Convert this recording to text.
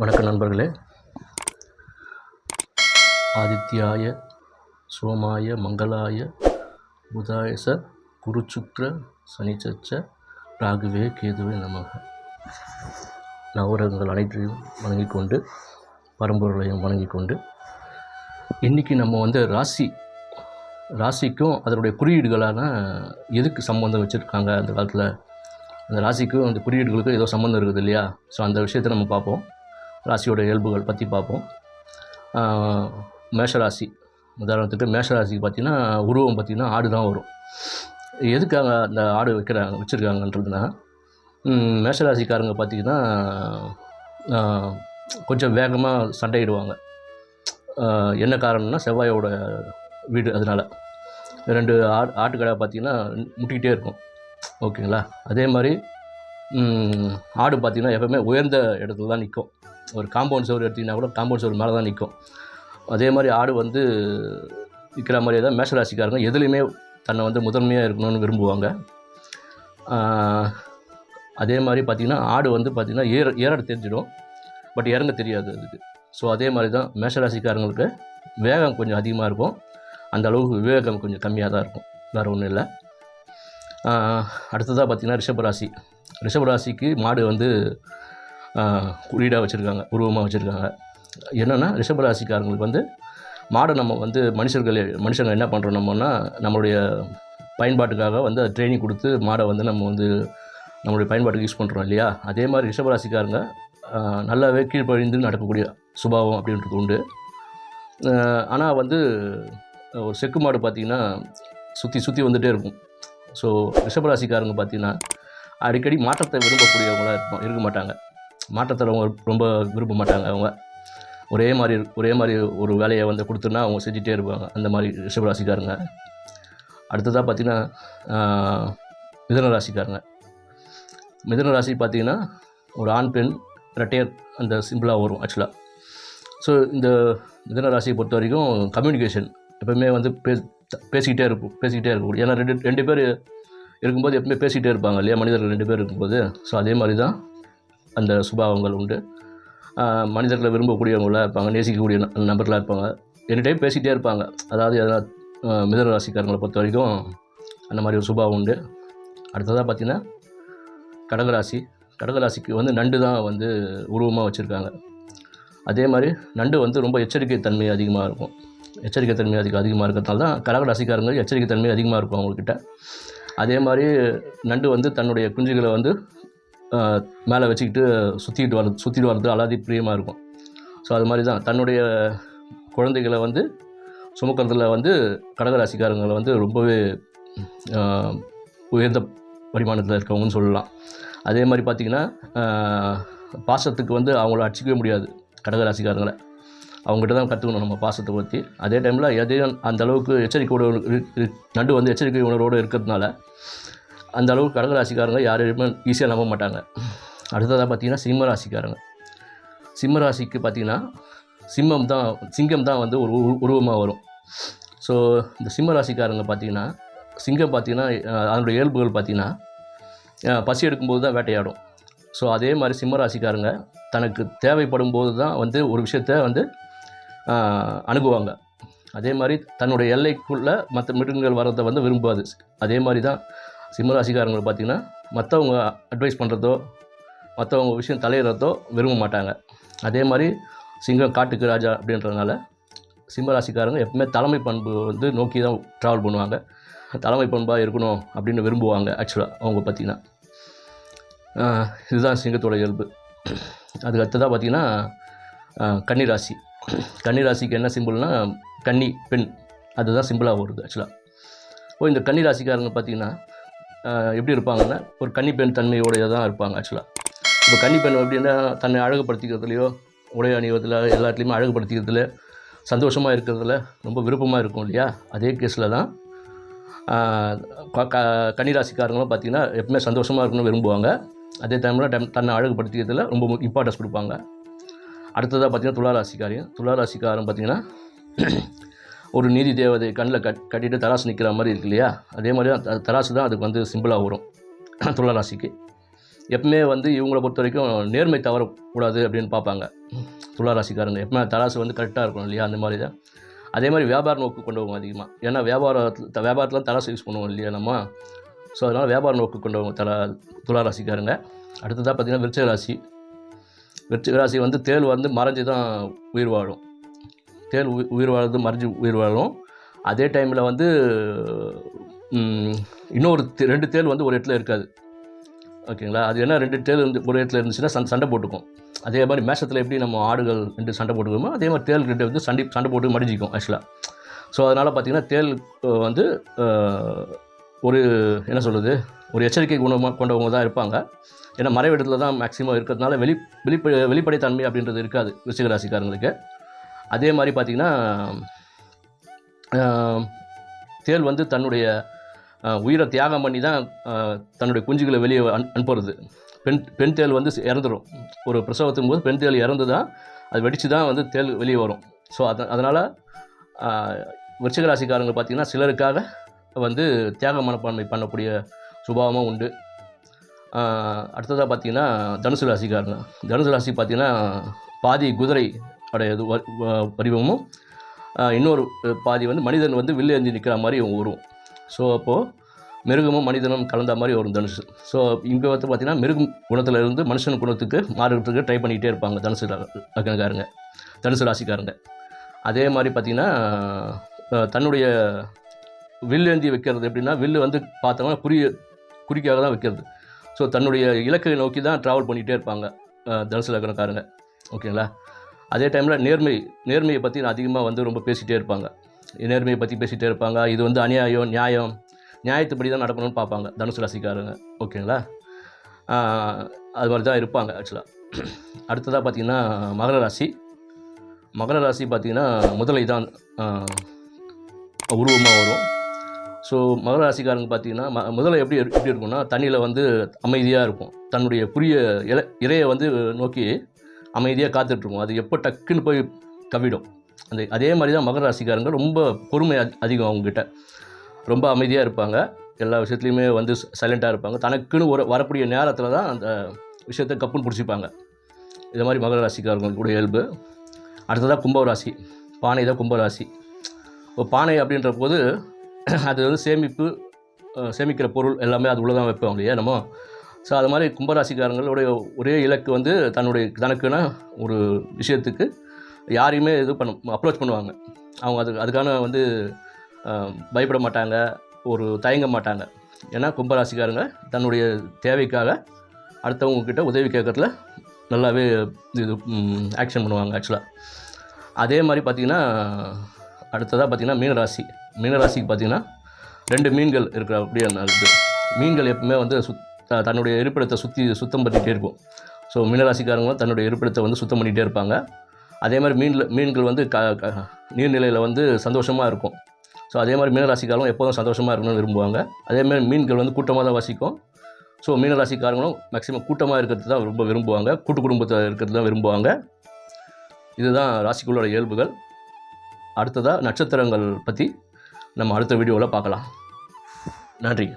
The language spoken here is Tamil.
வணக்கம் நண்பர்களே. ஆதித்யாய சோமாய மங்களாய புதாய ச குருச்சுக்ர சனிச்சச்ச ராகுவே கேதுவே நமக. நவரகங்கள் அனைத்தையும் வணங்கிக் கொண்டு பரம்பொருளையும் வணங்கிக் கொண்டு இன்றைக்கி நம்ம வந்து ராசி ராசிக்கும் அதனுடைய குறியீடுகளான எதுக்கு சம்மந்தம் வச்சுருக்காங்க அந்த காலத்தில்? அந்த ராசிக்கும் அந்த குறியீடுகளுக்கும் ஏதோ சம்மந்தம் இருக்குது இல்லையா? ஸோ அந்த விஷயத்தை நம்ம பார்ப்போம். ராசியோட இயல்புகள் பற்றி பார்ப்போம். மேஷராசி. உதாரணத்துக்கு மேஷராசிக்கு பார்த்தீங்கன்னா உருவம் பார்த்திங்கன்னா ஆடு தான் வரும். எதுக்காக அந்த ஆடு வைக்கிறாங்க வச்சுருக்காங்கன்றதுனா மேஷராசிக்காரங்க பார்த்திங்கன்னா கொஞ்சம் வேகமாக சண்டையிடுவாங்க. என்ன காரணம்னா செவ்வாயோட வீடு அதனால். ரெண்டு ஆடு ஆட்டுக்கடை பார்த்திங்கன்னா முட்டிக்கிட்டே இருக்கும். ஓகேங்களா? அதே மாதிரி ஆடு பார்த்திங்கன்னா எப்பவுமே உயர்ந்த இடத்துல தான் நிற்கும் ஒரு காம்பவுண்ட் சுவர் எடுத்திங்கன்னா கூட காம்பவுண்ட் சுவர் மேலே தான் நிற்கும். அதே மாதிரி ஆடு வந்து விற்கிற மாதிரியே தான் மேஷராசிக்காரங்க எதுலேயுமே தன்னை வந்து முதன்மையாக இருக்கணும்னு விரும்புவாங்க. அதே மாதிரி பார்த்திங்கன்னா ஆடு வந்து பார்த்திங்கன்னா ஏற ஏற தெரிஞ்சிடும். பட் இறங்க தெரியாது அதுக்கு. ஸோ அதே மாதிரி தான் மேஷராசிக்காரங்களுக்கு வேகம் கொஞ்சம் அதிகமாக இருக்கும். அந்த அளவுக்கு விவேகம் கொஞ்சம் கம்மியாக தான் இருக்கும். வேறு ஒன்றும் இல்லை. அடுத்ததாக பார்த்திங்கன்னா ரிஷபராசி. ரிஷபராசிக்கு மாடு வந்து குறியீடாக வச்சுருக்காங்க உருவமாக வச்சுருக்காங்க. என்னென்னா ரிஷபராசிக்காரங்களுக்கு வந்து மாடை நம்ம வந்து மனுஷர்கள் மனுஷங்க என்ன பண்ணுறோம் நம்மன்னா நம்மளுடைய பயன்பாட்டுக்காக வந்து ட்ரைனிங் கொடுத்து மாடை வந்து நம்ம வந்து நம்மளுடைய பயன்பாட்டுக்கு யூஸ் பண்ணுறோம் இல்லையா? அதே மாதிரி ரிஷபராசிக்காரங்க நல்லாவே கீழ்ப்பழிந்து நடக்கக்கூடிய சுபாவம் அப்படின்றது உண்டு. ஆனால் வந்து ஒரு செக்கு மாடு பார்த்திங்கன்னா சுற்றி சுற்றி வந்துகிட்டே இருக்கும். ஸோ ரிஷபராசிக்காரங்க பார்த்திங்கன்னா அடிக்கடி மாற்றத்தை விரும்பக்கூடியவங்களாக இருப்போம் இருக்க மாட்டாங்க. மாற்றத்தை அவங்க ரொம்ப விரும்ப மாட்டாங்க. அவங்க ஒரே மாதிரி ஒரே மாதிரி ஒரு வேலையை வந்து கொடுத்தோன்னா அவங்க செஞ்சுட்டே இருப்பாங்க. அந்த மாதிரி ரிஷபராசிக்காரங்க அடுத்ததாக பார்த்திங்கன்னா மிதன ராசிக்காரங்க. மிதன ராசி பார்த்திங்கன்னா ஒரு ஆண் பெண் ரெட்டையர் அந்த சிம்பிளாக வரும் ஆக்சுவலாக ஸோ இந்த மிதுன ராசியை பொறுத்த வரைக்கும் கம்யூனிகேஷன் எப்பவுமே வந்து பே பேசிக்கிட்டே இருக்கும் பேசிக்கிட்டே இருக்கும் ஏன்னா ரெண்டு ரெண்டு பேர் இருக்கும்போது எப்பவுமே பேசிக்கிட்டே இருப்பாங்க இல்லையா? மனிதர்கள் ரெண்டு பேர் இருக்கும்போது. ஸோ அதே மாதிரி தான் அந்த சுபாவங்கள் உண்டு. மனிதர்களை விரும்பக்கூடியவங்களாக இருப்பாங்க நேசிக்கக்கூடிய நபர்களாக இருப்பாங்க. எனி டைம் பேசிகிட்டே இருப்பாங்க. அதாவது எதனா ஆஹ் ராசிக்காரங்களை பொறுத்த வரைக்கும் அந்த மாதிரி ஒரு சுபாவம் உண்டு. அடுத்ததாக பார்த்திங்கன்னா கடகராசி கடகராசிக்கு வந்து நண்டு தான் வந்து உருவமாக வச்சுருக்காங்க. அதே மாதிரி நண்டு வந்து ரொம்ப எச்சரிக்கை தன்மை அதிகமாக இருக்கும். எச்சரிக்கை தன்மை அதிகம் அதிகமாக இருக்கிறதுனால தான் கடகராசிக்காரங்க எச்சரிக்கை தன்மை அதிகமாக இருக்கும் அவங்கக்கிட்ட அதே மாதிரி நண்டு வந்து தன்னுடைய குஞ்சுகளை வந்து மேலே வச்சுக்கிட்டு சுற்றிட்டு வர சுற்றிட்டு வர்றது அலாதி பிரியமாக இருக்கும். ஸோ அது மாதிரி தான் தன்னுடைய குழந்தைகளை வந்து சுமக்கிறதுல வந்து கடகராசிக்காரங்களை வந்து ரொம்பவே உயர்ந்த பரிமாணத்தில் இருக்கவங்கன்னு சொல்லலாம். அதே மாதிரி பார்த்திங்கன்னா பாசத்துக்கு வந்து அவங்கள அடிச்சிக்கவே முடியாது கடகராசிக்காரங்களை. அவங்ககிட்ட தான் கற்றுக்கணும் நம்ம பாசத்தை பற்றி அதே டைமில் எதையும் அந்த அளவுக்கு எச்சரிக்கையோட நண்டு வந்து எச்சரிக்கை உணர்வோடு இருக்கிறதுனால அந்த அளவுக்கு கடகராசிக்காரங்க யாரையுமே ஈஸியாக நம்ப மாட்டாங்க. அடுத்ததாக பார்த்தீங்கன்னா சிம்ம ராசிக்காரங்க. சிம்ம ராசிக்கு பார்த்தீங்கன்னா சிம்மம் தான் சிங்கம் தான் வந்து ஒரு உருவமாக வரும். ஸோ இந்த சிம்ம ராசிக்காரங்க பார்த்தீங்கன்னா சிங்கம் பார்த்தீங்கன்னா அதனுடைய இயல்புகள் பார்த்திங்கன்னா பசி எடுக்கும்போது தான் வேட்டையாடும். ஸோ அதே மாதிரி சிம்ம ராசிக்காரங்க தனக்கு தேவைப்படும் போது தான் வந்து ஒரு விஷயத்த வந்து அணுகுவாங்க. அதே மாதிரி தன்னுடைய எல்லைக்குள்ளே மற்ற மிருகங்கள் வர்றதை வந்து விரும்பாது. அதே மாதிரி தான் சிம்மராசிக்காரங்களை பார்த்திங்கன்னா மற்றவங்க அட்வைஸ் பண்ணுறதோ மற்றவங்க விஷயம் தலையிடுறதோ விரும்ப மாட்டாங்க. அதே மாதிரி சிங்கம் காட்டுக்கு ராஜா அப்படின்றதுனால சிம்ம ராசிக்காரங்க எப்பவுமே தலைமை பண்பு வந்து நோக்கி தான் ட்ராவல் பண்ணுவாங்க. தலைமை பண்பாக இருக்கணும் அப்படின்னு விரும்புவாங்க ஆக்சுவலாக அவங்க பார்த்திங்கன்னா. இதுதான் சிங்கத்தோட இயல்பு. அதுக்கு அடுத்ததாக பார்த்திங்கன்னா ராசி. கன்னிராசி கன்னிராசிக்கு என்ன சிம்பிள்னா கன்னி பெண். அதுதான் சிம்பிளாக வருது ஆக்சுவலாக இப்போ இந்த கன்னிராசிக்காரங்க பார்த்திங்கன்னா எப்படி இருப்பாங்கன்னா ஒரு கன்னிப்பெண் பெண் தன்மையோடைய தான் இருப்பாங்க ஆக்சுவலாக இப்போ கன்னி பெண் தன்னை அழகுபடுத்திக்கிறதுலையோ உடை அணிவதில் எல்லாத்துலேயுமே அழகுபடுத்திக்கிறதுல சந்தோஷமாக இருக்கிறதுல ரொம்ப விருப்பமாக இருக்கும் இல்லையா? அதே கேஸில் தான் க- கன்னிராசிக்காரங்களும் பார்த்திங்கன்னா எப்பவுமே சந்தோஷமாக இருக்கணும்னு விரும்புவாங்க. அதே டைமில் டம் தன்னை அழகுபடுத்திக்கிறதுல ரொம்ப இம்பார்ட்டன்ஸ் கொடுப்பாங்க. அடுத்ததாக பார்த்திங்கன்னா துளாராசிக்காரியம் துளாராசிக்காரன் பார்த்திங்கன்னா ஒரு நீதி தேவதை கண்ணில் கட் கட்டிட்டு தராசு நிற்கிற மாதிரி இருக்கு இல்லையா? அதே மாதிரி தான் தராசு தான் அதுக்கு வந்து சிம்பிளாக வரும். துளாராசிக்கு எப்பவுமே வந்து இவங்கள பொறுத்த வரைக்கும் நேர்மை தவறக்கூடாது அப்படின்னு பார்ப்பாங்க. துளாராசிக்காரங்க எப்பவுமே தராசு வந்து கரெக்டாக இருக்கணும் இல்லையா? அந்த மாதிரி தான். அதே மாதிரி வியாபார நோக்கு கொண்டவங்க அதிகமாக ஏன்னா வியாபாரத்தில் வியாபாரத்தில் தராசு யூஸ் பண்ணுவோம் இல்லையா நம்ம? ஸோ அதனால் வியாபார நோக்கு கொண்டவங்க தலா துலா ராசிக்காரங்க. அடுத்ததாக பார்த்திங்கன்னா விருச்சிக ராசி. விருச்சிக ராசி வந்து தேள் வந்து மறைஞ்சு தான் உயிர் வாழும். தேள் உயிர் வாழுறது மறைஞ்சு உயிர் வாழும். அதே டைமில் வந்து இன்னொரு தே- ரெண்டு தேள் வந்து ஒரு இடத்துல இருக்காது. ஓகேங்களா அது என்ன? ரெண்டு தேள் வந்து ஒரு இடத்துல இருந்துச்சுன்னா சண்டை சண்டை போட்டுக்கும். அதே மாதிரி மேஷத்தில் எப்படி நம்ம ஆடுகள் ரெண்டு சண்டை போட்டுக்கோமோ அதே மாதிரி தேள் ரெண்டு வந்து சண்டை சண்டை போட்டு மடிஞ்சிக்கும் ஆக்சுவலாக ஸோ அதனால் பார்த்திங்கன்னா தேள் வந்து ஒரு என்ன சொல்கிறது ஒரு எச்சரிக்கை குணமாக கொண்டவங்க தான் இருப்பாங்க. ஏன்னா மறைவிடத்தில் தான் மேக்ஸிமம் இருக்கிறதுனால வெளி வெளிப்படை வெளிப்படைத்தன்மை அப்படின்றது இருக்காது விருச்சிக ராசிக்காரங்களுக்கு. அதே மாதிரி பார்த்திங்கன்னா தேள் வந்து தன்னுடைய உயிரை தியாகம் பண்ணி தான் தன்னுடைய குஞ்சுகளை வெளியே அனு அனுப்புறது. பெண் பெண் தேள் வந்து இறந்துடும் ஒரு பிரசவத்தின் போது பெண் தேள் இறந்து தான் அது வெடித்து தான் வந்து தேள் வெளியே வரும். ஸோ அத அதனால் விருச்சிக ராசிக்காரங்க பார்த்திங்கன்னா சிலருக்காக வந்து தியாக மனப்பான்மை பண்ணக்கூடிய சுபாவமும் உண்டு. அடுத்ததாக பார்த்தீங்கன்னா தனுசு ராசிக்காரங்க. தனுசு ராசி பார்த்தீங்கன்னா பாதி குதிரை உடைய இது வடிவமும் இன்னொரு பாதி வந்து மனிதன் வந்து வில்லு ஏந்தி நிற்கிற மாதிரி வரும் ஸோ அப்போது மிருகமும் மனிதனும் கலந்த மாதிரி வரும் தனுசு. ஸோ இங்கே வந்து பார்த்திங்கன்னா மிருகம் குணத்தில் இருந்து மனுஷன் குணத்துக்கு மாறுறதுக்கு ட்ரை பண்ணிக்கிட்டே இருப்பாங்க தனுசு அக்கணக்காரங்க லக்னக்காரங்க தனுசு ராசிக்காரங்க. அதே மாதிரி பார்த்திங்கன்னா தன்னுடைய வில்லு ஏந்தி வைக்கிறது எப்படின்னா வில்லு வந்து பார்த்தோம்னா குறிய குறிக்காக தான் வைக்கிறது. ஸோ தன்னுடைய இலக்கை நோக்கி தான் ட்ராவல் பண்ணிகிட்டே இருப்பாங்க தனுசு லக்னக்காரங்க ஓகேங்களா? அதே டைமில் நேர்மை நேர்மையை பற்றி நான் அதிகமாக வந்து ரொம்ப பேசிகிட்டே இருப்பாங்க. நேர்மையை பற்றி பேசிகிட்டே இருப்பாங்க. இது வந்து அநியாயம் நியாயம் நியாயத்துப்படி தான் நடக்கணும்னு பார்ப்பாங்க தனுசு ராசிக்காரங்க. ஓகேங்களா அது மாதிரி தான் இருப்பாங்க ஆக்சுவலாக அடுத்ததாக பார்த்தீங்கன்னா மகர ராசி. மகர ராசி பார்த்திங்கன்னா முதலை தான் உருவமாக வரும். ஸோ மகர ராசிக்காரங்க பார்த்தீங்கன்னா ம முதல்ல எப்படி எப்படி இருக்கும்னா தண்ணியில் வந்து அமைதியாக இருக்கும். தன்னுடைய புரிய இல இறையை வந்து நோக்கி அமைதியாக காத்துட்ருக்கும். அது எப்போ டக்குன்னு போய் கவிடும் அந்த அதே மாதிரி தான் மகர ராசிக்காரங்க ரொம்ப பொறுமை அதிகம் அவங்கக்கிட்ட ரொம்ப அமைதியாக இருப்பாங்க. எல்லா விஷயத்துலையுமே வந்து சைலண்ட்டாக இருப்பாங்க. தனக்குன்னு ஒரு வரக்கூடிய நேரத்தில் தான் அந்த விஷயத்தை கப்புன்னு பிடிச்சிப்பாங்க. இது மாதிரி மகர ராசிக்காரங்களுக்கு கூட இயல்பு. அடுத்ததாக கும்பராசி. பானை தான் கும்பராசி. இப்போ பானை அப்படின்ற போது அது வந்து சேமிப்பு சேமிக்கிற பொருள் எல்லாமே அது உள்ளே தான் வைப்போம் இல்லையா நம்ம? ஸோ அது மாதிரி கும்பராசிக்காரங்களுடைய ஒரே இலக்கு வந்து தன்னுடைய தனக்குன்னா ஒரு விஷயத்துக்கு யாரையுமே இது பண்ண அப்ரோச் பண்ணுவாங்க. அவங்க அது அதுக்கான வந்து பயப்பட மாட்டாங்க ஒரு தயங்க மாட்டாங்க. ஏன்னா கும்பராசிக்காரங்க தன்னுடைய தேவைக்காக அடுத்தவங்கக்கிட்ட உதவி கேட்கறதுல நல்லாவே இது ஆக்ஷன் பண்ணுவாங்க ஆக்சுவலாக அதே மாதிரி பார்த்திங்கன்னா அடுத்ததாக பார்த்திங்கன்னா மீனராசி. மீனராசிக்கு பார்த்திங்கன்னா ரெண்டு மீன்கள் இருக்கிற அப்படியே இது. மீன்கள் எப்பவுமே வந்து சுத் தன்னுடைய இருப்பிடத்தை சுற்றி சுத்தம் பண்ணிகிட்டே இருக்கும். ஸோ மீனராசிக்காரங்களும் தன்னுடைய இருப்பிடத்தை வந்து சுத்தம் பண்ணிகிட்டே இருப்பாங்க. அதே மாதிரி மீனில் மீன்கள் வந்து க க நீர்நிலையில் வந்து சந்தோஷமாக இருக்கும். ஸோ அதே மாதிரி மீனராசிக்காரங்களும் எப்போதும் சந்தோஷமாக இருக்கணும்னு விரும்புவாங்க. அதே மாதிரி மீன்கள் வந்து கூட்டமாக தான் வசிக்கும். ஸோ மீனராசிக்காரங்களும் மேக்ஸிமம் கூட்டமாக இருக்கிறது தான் ரொம்ப விரும்புவாங்க. கூட்டு குடும்பத்தில் இருக்கிறது தான் விரும்புவாங்க. இதுதான் ராசிக்குள்ளோட இயல்புகள். அடுத்ததாக நட்சத்திரங்கள் பற்றி நம்ம அடுத்த வீடியோவில் பார்க்கலாம். நன்றி.